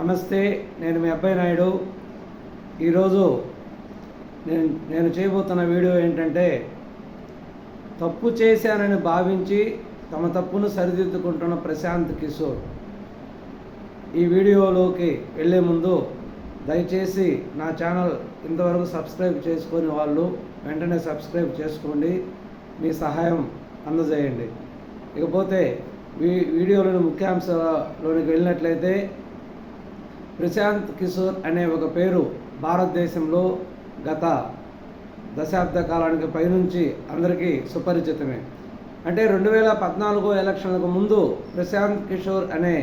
నమస్తే నేను మీ అబ్బాయి నాయుడు. ఈరోజు నేను నేను చేయబోతున్న వీడియో ఏంటంటే తప్పు చేశానని భావించి తమ తప్పును సరిదిద్దుకుంటున్న ప్రశాంత్ కిషోర్. ఈ వీడియోలోకి వెళ్ళే ముందు దయచేసి నా ఛానల్ ఇంతవరకు సబ్స్క్రైబ్ చేసుకొని వాళ్ళు వెంటనే సబ్స్క్రైబ్ చేసుకోండి. మీ సహాయం అందజేయండి. ఇకపోతే వీ వీడియోలోని ముఖ్యాంశాలలోనికి వెళ్ళినట్లయితే ప్రశాంత్ కిషోర్ అనే ఒక పేరు భారతదేశంలో గత దశాబ్ద కాలానికి పైనుంచి అందరికీ సుపరిచితమే. అంటే రెండు వేల పద్నాలుగు ఎలక్షన్లకు ముందు ప్రశాంత్ కిషోర్ అనే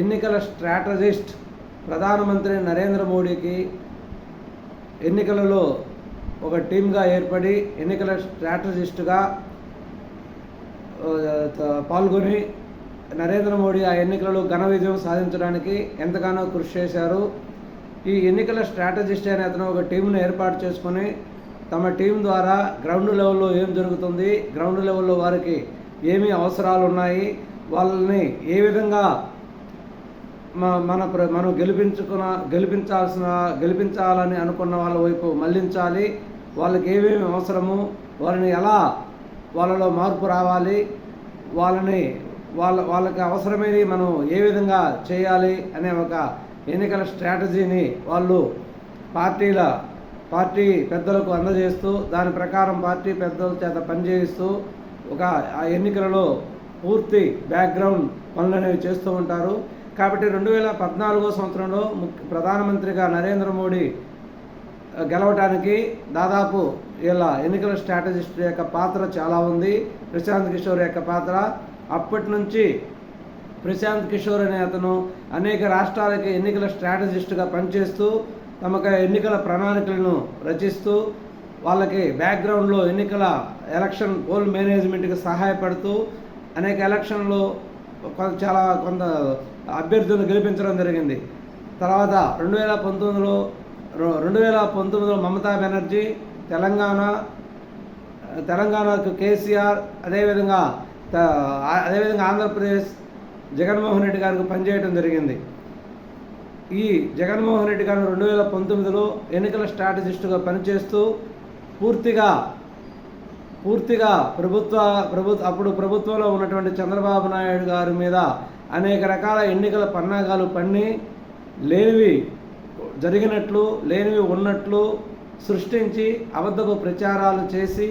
ఎన్నికల స్ట్రాటజిస్ట్ ప్రధానమంత్రి నరేంద్ర మోడీకి ఎన్నికలలో ఒక టీమ్గా ఏర్పడి ఎన్నికల స్ట్రాటజిస్ట్గా పాల్గొని నరేంద్ర మోడీ ఆ ఎన్నికలలో ఘన విజయం సాధించడానికి ఎంతగానో కృషి చేశారు. ఈ ఎన్నికల స్ట్రాటజిస్ట్ అనే అతను ఒక టీంను ఏర్పాటు చేసుకొని తమ టీం ద్వారా గ్రౌండ్ లెవెల్లో ఏం జరుగుతుంది గ్రౌండ్ లెవెల్లో వారికి ఏమి అవసరాలు ఉన్నాయి వాళ్ళని ఏ విధంగా మన ప్ర మనం గెలిపించుకున్న గెలిపించాల్సిన గెలిపించాలని అనుకున్న వాళ్ళ వైపు మళ్ళించాలి. వాళ్ళకి ఏమేమి అవసరము వాళ్ళని ఎలా వాళ్ళలో మార్పు రావాలి వాళ్ళని వాళ్ళ వాళ్ళకి అవసరమైనవి మనం ఏ విధంగా చేయాలి అనే ఒక ఎన్నికల స్ట్రాటజీని వాళ్ళు పార్టీల పార్టీ పెద్దలకు అందజేస్తూ దాని ప్రకారం పార్టీ పెద్దల చేత పనిచేయిస్తూ ఒక ఆ ఎన్నికలలో పూర్తి బ్యాక్గ్రౌండ్ పనులు అనేవి చేస్తూ ఉంటారు. కాబట్టి రెండు వేల పద్నాలుగో సంవత్సరంలో ముఖ్య ప్రధానమంత్రిగా నరేంద్ర మోడీ గెలవటానికి దాదాపు ఇలా ఎన్నికల స్ట్రాటజిస్ట్ యొక్క పాత్ర చాలా ఉంది. ప్రశాంత్ కిషోర్ యొక్క పాత్ర అప్పటి నుంచి ప్రశాంత్ కిషోర్ అనే అతను అనేక రాష్ట్రాలకి ఎన్నికల స్ట్రాటజిస్ట్గా పనిచేస్తూ తమకు ఎన్నికల ప్రణాళికలను రచిస్తూ వాళ్ళకి బ్యాక్గ్రౌండ్లో ఎన్నికల ఎలక్షన్ పోల్ మేనేజ్మెంట్కి సహాయపడుతూ అనేక ఎలక్షన్లో చాలా కొంత అభ్యర్థులను గెలిపించడం జరిగింది. తర్వాత రెండు వేల పంతొమ్మిదిలో రెండు వేల పంతొమ్మిదిలో మమతా బెనర్జీ తెలంగాణ తెలంగాణకు కేసీఆర్ అదేవిధంగా అదేవిధంగా ఆంధ్రప్రదేశ్ జగన్మోహన్ రెడ్డి గారికి పనిచేయడం జరిగింది. ఈ జగన్మోహన్ రెడ్డి గారు రెండు వేల పంతొమ్మిదిలో ఎన్నికల స్ట్రాటజిస్టుగా పనిచేస్తూ పూర్తిగా పూర్తిగా ప్రభుత్వ ప్రభుత్వ అప్పుడు ప్రభుత్వంలో ఉన్నటువంటి చంద్రబాబు నాయుడు గారి మీద అనేక రకాల ఎన్నికల పన్నాగాలు పన్ని లేనివి జరిగినట్లు లేనివి ఉన్నట్లు సృష్టించి అబద్ధపు ప్రచారాలు చేసి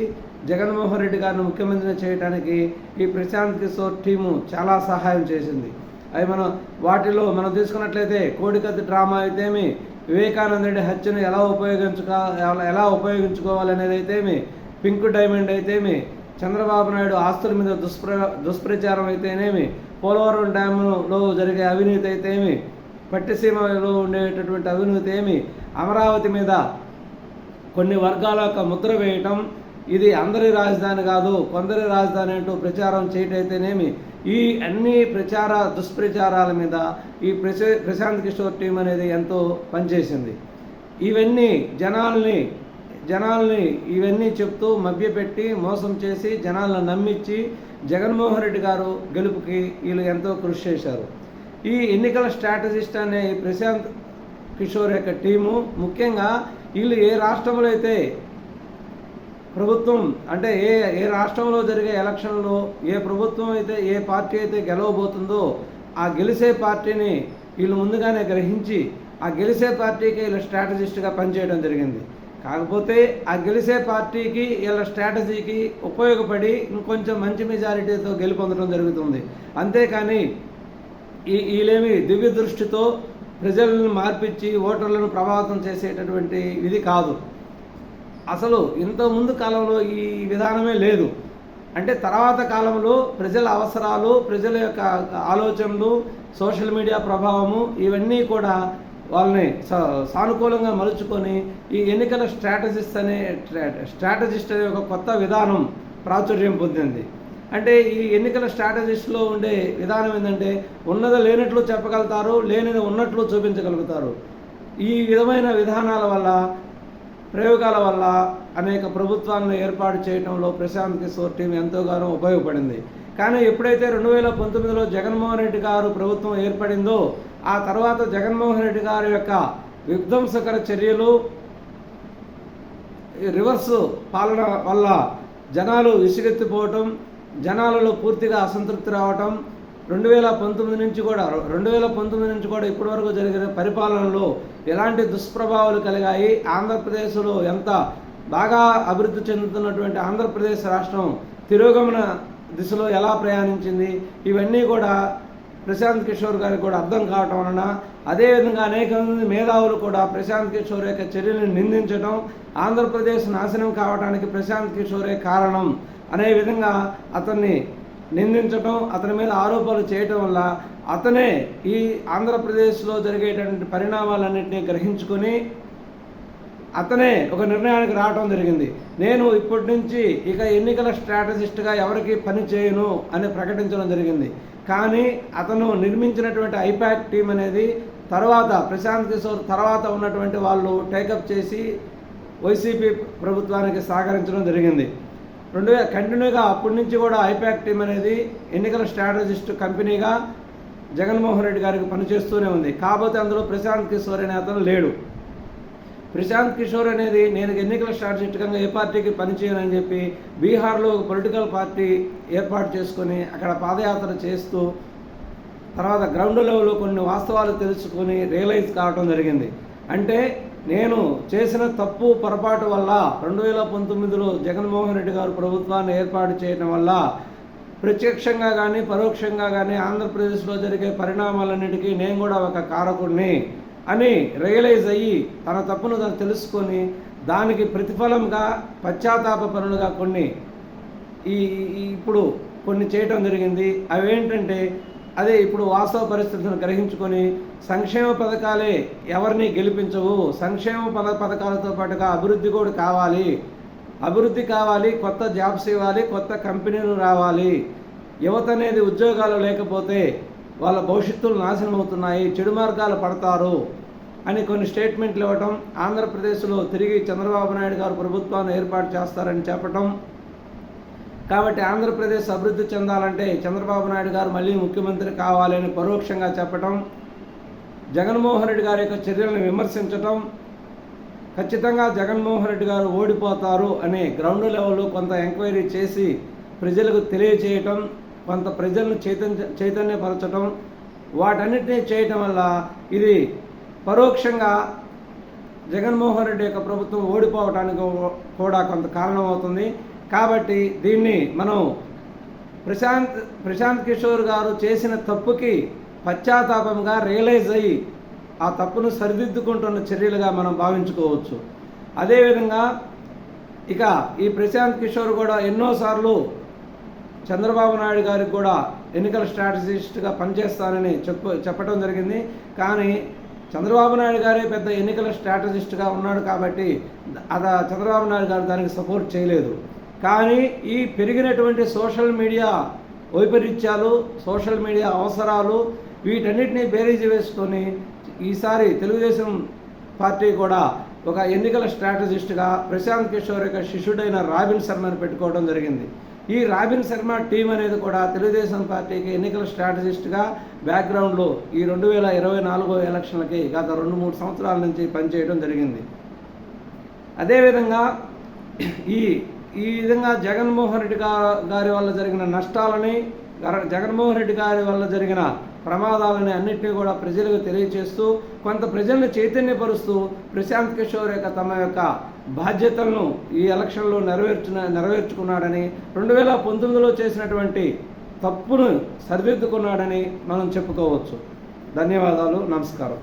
జగన్మోహన్ రెడ్డి గారిని ముఖ్యమంత్రిని చేయడానికి ఈ ప్రశాంత్ కిషోర్ టీము చాలా సహాయం చేసింది. అవి మనం వాటిలో మనం తీసుకున్నట్లయితే కోడికత్తి డ్రామా అయితేమి వివేకానంద రెడ్డి హత్యను ఎలా ఉపయోగించుకో ఎలా ఉపయోగించుకోవాలనేది అయితేమి పింక్ డైమండ్ అయితేమి చంద్రబాబు నాయుడు ఆస్తుల మీద దుష్ప్ర దుష్ప్రచారం అయితేనేమి పోలవరం డ్యాములో జరిగే అవినీతి అయితేమి పట్టిసీమలో ఉండేటటువంటి అవినీతి ఏమి అమరావతి మీద కొన్ని వర్గాల యొక్క ముద్ర వేయటం ఇది అందరి రాజధాని కాదు కొందరి రాజధాని అంటూ ప్రచారం చేయటైతేనేమి? ఈ అన్ని ప్రచార దుష్ప్రచారాల మీద ఈ ప్రశాంత్ కిషోర్ టీం అనేది ఎంతో పనిచేసింది. ఇవన్నీ జనాల్ని జనాల్ని ఇవన్నీ చెప్తూ మభ్యపెట్టి మోసం చేసి జనాలను నమ్మించి జగన్మోహన్ రెడ్డి గారు గెలుపుకి వీళ్ళు ఎంతో కృషి చేశారు. ఈ ఎన్నికల స్ట్రాటజిస్ట్ అనే ప్రశాంత్ కిషోర్ యొక్క టీము ముఖ్యంగా వీళ్ళు ఏ రాష్ట్రంలో అయితే ప్రభుత్వం అంటే ఏ ఏ రాష్ట్రంలో జరిగే ఎలక్షన్లో ఏ ప్రభుత్వం అయితే ఏ పార్టీ అయితే గెలవబోతుందో ఆ గెలిసే పార్టీని వీళ్ళు ముందుగానే గ్రహించి ఆ గెలిసే పార్టీకి వీళ్ళ స్ట్రాటజిస్ట్గా పనిచేయడం జరిగింది. కాకపోతే ఆ గెలిసే పార్టీకి వీళ్ళ స్ట్రాటజీకి ఉపయోగపడి ఇంకొంచెం మంచి మెజారిటీతో గెలుపొందడం జరుగుతుంది. అంతేకాని ఈ వీళ్ళేమి దివ్య దృష్టితో ప్రజలను మార్పించి ఓటర్లను ప్రభావితం చేసేటటువంటి ఇది కాదు. అసలు ఇంతకుముందు ముందు కాలంలో ఈ విధానమే లేదు. అంటే తర్వాత కాలంలో ప్రజల అవసరాలు ప్రజల యొక్క ఆలోచనలు సోషల్ మీడియా ప్రభావము ఇవన్నీ కూడా వాళ్ళని సానుకూలంగా మలుచుకొని ఈ ఎన్నికల స్ట్రాటజిస్ట్ అనే స్ట్రాటజిస్ట్ అనే ఒక కొత్త విధానం ప్రాచుర్యం పొందింది. అంటే ఈ ఎన్నికల స్ట్రాటజిస్ట్లో ఉండే విధానం ఏంటంటే ఉన్నది లేనట్లు చెప్పగలుగుతారు లేనిది ఉన్నట్లు చూపించగలుగుతారు. ఈ విధమైన విధానాల వల్ల ప్రయోగాల వల్ల అనేక ప్రభుత్వాలను ఏర్పాటు చేయడంలో ప్రశాంత్ కిషోర్ టీం ఎంతోగానో ఉపయోగపడింది. కానీ ఎప్పుడైతే రెండు వేల పంతొమ్మిదిలో జగన్మోహన్ రెడ్డి గారు ప్రభుత్వం ఏర్పడిందో ఆ తర్వాత జగన్మోహన్ రెడ్డి గారి యొక్క విధ్వంసకర చర్యలు రివర్స్ పాలన వల్ల జనాలు విసిగెత్తిపోవటం జనాలలో పూర్తిగా అసంతృప్తి రావటం రెండు వేల పంతొమ్మిది నుంచి కూడా రెండు వేల పంతొమ్మిది నుంచి కూడా ఇప్పటి వరకు జరిగిన పరిపాలనలో ఎలాంటి దుష్ప్రభావాలు కలిగాయి? ఆంధ్రప్రదేశ్లో ఎంత బాగా అభివృద్ధి చెందుతున్నటువంటి ఆంధ్రప్రదేశ్ రాష్ట్రం తిరోగమన దిశలో ఎలా ప్రయాణించింది? ఇవన్నీ కూడా ప్రశాంత్ కిషోర్ గారికి కూడా అర్థం కావటం వలన అదేవిధంగా అనేక మంది మేధావులు కూడా ప్రశాంత్ కిషోర్ యొక్క చర్యలను నిందించడం ఆంధ్రప్రదేశ్ నాశనం కావడానికి ప్రశాంత్ కిషోరే కారణం అనే విధంగా అతన్ని నిందించడం అతని మీద ఆరోపణలు చేయటం వల్ల అతనే ఈ ఆంధ్రప్రదేశ్లో జరిగేటువంటి పరిణామాలన్నింటినీ గ్రహించుకొని అతనే ఒక నిర్ణయానికి రావడం జరిగింది. నేను ఇప్పటి నుంచి ఇక ఎన్నికల స్ట్రాటజిస్ట్గా ఎవరికి పని చేయను అని ప్రకటించడం జరిగింది. కానీ అతను నిర్మించినటువంటి ఐపాక్ టీం అనేది తర్వాత ప్రశాంత్ కిషోర్ తర్వాత ఉన్నటువంటి వాళ్ళు టేకప్ చేసి వైసీపీ ప్రభుత్వానికి సహకరించడం జరిగింది. రెండు వేల కంటిన్యూగా అప్పటి నుంచి కూడా ఐపాక్ టీం అనేది ఎన్నికల స్ట్రాటజిస్ట్ కంపెనీగా జగన్మోహన్ రెడ్డి గారికి పనిచేస్తూనే ఉంది. కాకపోతే అందులో ప్రశాంత్ కిషోర్ అనే అతను లేడు. ప్రశాంత్ కిషోర్ అనేది నేను ఎన్నికల స్ట్రాటజిస్ట్గా ఏ పార్టీకి పనిచేయనని చెప్పి బీహార్లో ఒక పొలిటికల్ పార్టీ ఏర్పాటు చేసుకొని అక్కడ పాదయాత్ర చేస్తూ తర్వాత గ్రౌండ్ లెవెల్లో కొన్ని వాస్తవాలు తెలుసుకొని రియలైజ్ కావడం జరిగింది. అంటే నేను చేసిన తప్పు పొరపాటు వల్ల రెండు వేల పంతొమ్మిదిలో జగన్మోహన్ రెడ్డి గారు ప్రభుత్వాన్ని ఏర్పాటు చేయడం వల్ల ప్రత్యక్షంగా కానీ పరోక్షంగా కానీ ఆంధ్రప్రదేశ్లో జరిగే పరిణామాలన్నిటికీ నేను కూడా ఒక కారకుడిని అని రియలైజ్ అయ్యి తన తప్పును తను తెలుసుకొని దానికి ప్రతిఫలంగా పశ్చాత్తాప పనులుగా కొన్ని ఈ ఈ- ఇప్పుడు కొన్ని చేయటం జరిగింది. అవేంటంటే అదే ఇప్పుడు వాస్తవ పరిస్థితులను గ్రహించుకొని సంక్షేమ పథకాలే ఎవరిని గెలిపించవు. సంక్షేమ పద పథకాలతో పాటుగా అభివృద్ధి కూడా కావాలి. అభివృద్ధి కావాలి కొత్త జాబ్స్ ఇవ్వాలి కొత్త కంపెనీలు రావాలి. యువత అనేది ఉద్యోగాలు లేకపోతే వాళ్ళ భవిష్యత్తులు నాశనం అవుతున్నాయి చెడు మార్గాలు పడతారు అని కొన్ని స్టేట్మెంట్లు ఇవ్వటం ఆంధ్రప్రదేశ్లో తిరిగి చంద్రబాబు నాయుడు గారు ప్రభుత్వాన్ని ఏర్పాటు చేస్తారని చెప్పటం కాబట్టి ఆంధ్రప్రదేశ్ అభివృద్ధి చెందాలంటే చంద్రబాబు నాయుడు గారు మళ్ళీ ముఖ్యమంత్రి కావాలని పరోక్షంగా చెప్పటం జగన్మోహన్ రెడ్డి గారి యొక్క చర్యలను విమర్శించటం ఖచ్చితంగా జగన్మోహన్ రెడ్డి గారు ఓడిపోతారు అనే గ్రౌండ్ లెవెల్లో కొంత ఎంక్వైరీ చేసి ప్రజలకు తెలియచేయటం కొంత ప్రజలను చైతన్య చైతన్యపరచటం వాటన్నిటినీ చేయటం వల్ల ఇది పరోక్షంగా జగన్మోహన్ రెడ్డి యొక్క ప్రభుత్వం ఓడిపోవటానికి కూడా కొంత కారణం అవుతుంది కాబట్టి దీన్ని మనం ప్రశాంత్ ప్రశాంత్ కిషోర్ గారు చేసిన తప్పుకి పశ్చాత్తాపంగా రియలైజ్ అయ్యి ఆ తప్పును సరిదిద్దుకుంటున్న చర్యలుగా మనం భావించుకోవచ్చు. అదేవిధంగా ఇక ఈ ప్రశాంత్ కిషోర్ కూడా ఎన్నోసార్లు చంద్రబాబు నాయుడు గారికి కూడా ఎన్నికల స్ట్రాటజిస్ట్గా పనిచేస్తానని చెప్ప చెప్పడం జరిగింది. కానీ చంద్రబాబు నాయుడు గారే పెద్ద ఎన్నికల స్ట్రాటజిస్ట్గా ఉన్నాడు కాబట్టి అది చంద్రబాబు నాయుడు గారు దానికి సపోర్ట్ చేయలేదు. కానీ ఈ పెరిగినటువంటి సోషల్ మీడియా వైపరీత్యాలు సోషల్ మీడియా అవసరాలు వీటన్నిటిని బేరీజు వేసుకొని ఈసారి తెలుగుదేశం పార్టీ కూడా ఒక ఎన్నికల స్ట్రాటజిస్ట్గా ప్రశాంత్ కిషోర్ యొక్క శిష్యుడైన రాబిన్ శర్మను పెట్టుకోవడం జరిగింది. ఈ రాబిన్ శర్మ టీం అనేది కూడా తెలుగుదేశం పార్టీకి ఎన్నికల స్ట్రాటజిస్ట్గా బ్యాక్గ్రౌండ్లో ఈ రెండు వేల ఇరవై నాలుగో ఎలక్షన్లకి గత రెండు మూడు సంవత్సరాల నుంచి పనిచేయడం జరిగింది. అదేవిధంగా ఈ ఈ విధంగా జగన్మోహన్ రెడ్డి గారి వల్ల జరిగిన నష్టాలని జగన్మోహన్ రెడ్డి గారి వల్ల జరిగిన ప్రమాదాలని అన్నింటినీ కూడా ప్రజలకు తెలియచేస్తూ కొంత ప్రజలను చైతన్యపరుస్తూ ప్రశాంత్ కిషోర్ యొక్క తమ యొక్క బాధ్యతలను ఈ ఎలక్షన్లో నెరవేర్చిన నెరవేర్చుకున్నాడని రెండు వేల పంతొమ్మిదిలో చేసినటువంటి తప్పును సరిదిద్దుకున్నాడని మనం చెప్పుకోవచ్చు. ధన్యవాదాలు నమస్కారం.